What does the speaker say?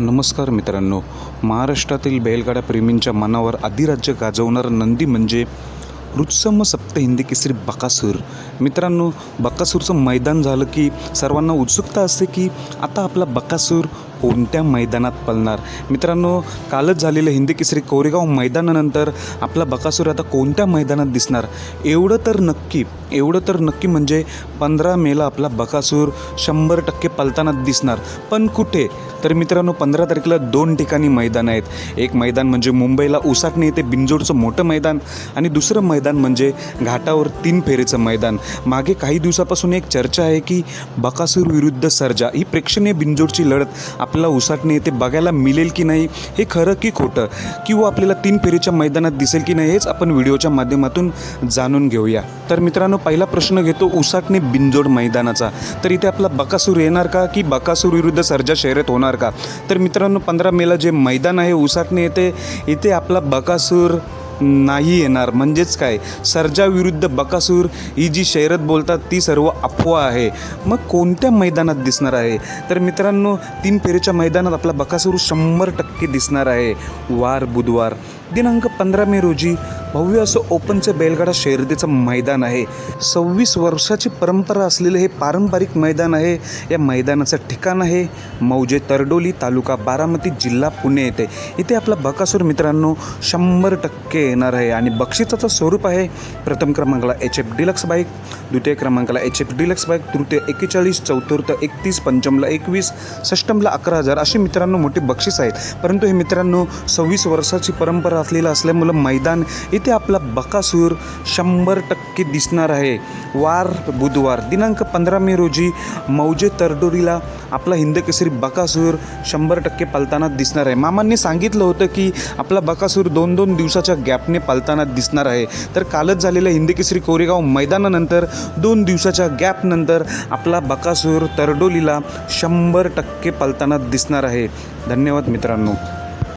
नमस्कार मित्रांनो. महाराष्ट्रातील बैलगाडा प्रेमींच्या मनावर अधिराज्य गाजवणारा नंदी म्हणजे रुत्सम सप्त हिंदी केसरी बकासूर. मित्रांनो बकासूरचं मैदान झालं की सर्वांना उत्सुकता असते की आता आपला बकासूर कोणत्या मैदानात पळणार? मित्रांनो कालच झालेलं हिंदी केसरी कोरेगाव मैदानानंतर आपला बकासूर आता कोणत्या मैदानात दिसणार? एवढं तर नक्की एवढं तर नक्की म्हणजे पंधरा मेला आपला बकासूर शंभर टक्के पलताना दिसणार. पण कुठे? तर मित्रांनो पंधरा तारखेला दोन ठिकाणी मैदान आहेत. एक मैदान म्हणजे मुंबईला उसाटणे येथे बिंजोडचं मोठं मैदान आणि दुसरं मैदान म्हणजे घाटावर तीन फेरीचं मैदान. मागे काही दिवसापासून एक चर्चा आहे की बकासूर विरुद्ध सर्जा. ही प्रेक्षणीय बिंजोडची लढत आपल्याला उसाटणे ते बघायला मिळेल की नाही हे खरं की खोटं? किंवा आपल्याला तीन फेरीच्या मैदानात दिसेल की नाही हेच आपण व्हिडिओच्या माध्यमातून जाणून घेऊया. तर मित्रांनो पहिला प्रश्न घेतो उसाटणे बिंजोड मैदानाचा. तर इथे आपला बकासूर येणार का की बकासूर विरुद्ध सर्जा शर्यत होणार का? तर मित्रांनो पंधरा मेला जे मैदान आहे उसाटणे येते इथे आपला बकासूर नाही येणार. म्हणजेच काय? सर्जाविरुद्ध बकासूर ही जी शहरत बोलतात ती सर्व अफवा आहे. मग कोणत्या मैदानात दिसणार आहे? तर मित्रांनो तीन फेरीच्या मैदानात आपला बकासूर शंभर टक्के दिसणार आहे. वार बुधवार. दिनांक पंधरा मे रोजी भव्य असं ओपनचं बैलगाडा शर्यतीचं मैदान आहे. सव्वीस वर्षाची परंपरा असलेलं हे पारंपरिक मैदान आहे. या मैदानाचं ठिकाण आहे मौजे तरडोली तालुका बारामती जिल्हा पुणे येथे. इथे आपला बकासूर मित्रांनो शंभर टक्के येणार आहे आणि बक्षिसाचं स्वरूप आहे प्रथम क्रमांकाला एच एफ डिलक्स बाईक द्वितीय क्रमांकाला एच एफ डिलक्स बाईक तृतीय एक्केचाळीस चौथर्थ एकतीस पंचमला एकवीस षष्टमला अकरा हजार अशी मित्रांनो मोठी बक्षीस आहेत परंतु हे मित्रांनो सव्वीस वर्षाची परंपरा असलेलं असल्यामुळं मैदान इथे आपला बकासूर शंभर टक्के दिसणार आहे. वार बुधवार दिनांक पंधरा मे रोजी मौजे तरडोरीला आपला हिंदकेसरी बकासूर शंभर टक्के पालताना दिसणार आहे. मामांनी सांगितलं होतं की आपला बकासूर दोन दोन दिवसाच्या गॅपने पालताना दिसणार आहे. तर कालच झालेल्या हिंदकेसरी कोरेगाव मैदानानंतर दोन दिवसाच्या गॅपनंतर आपला बकासूर तरडोलीला शंभर टक्के पालताना दिसणार आहे. धन्यवाद मित्रांनो.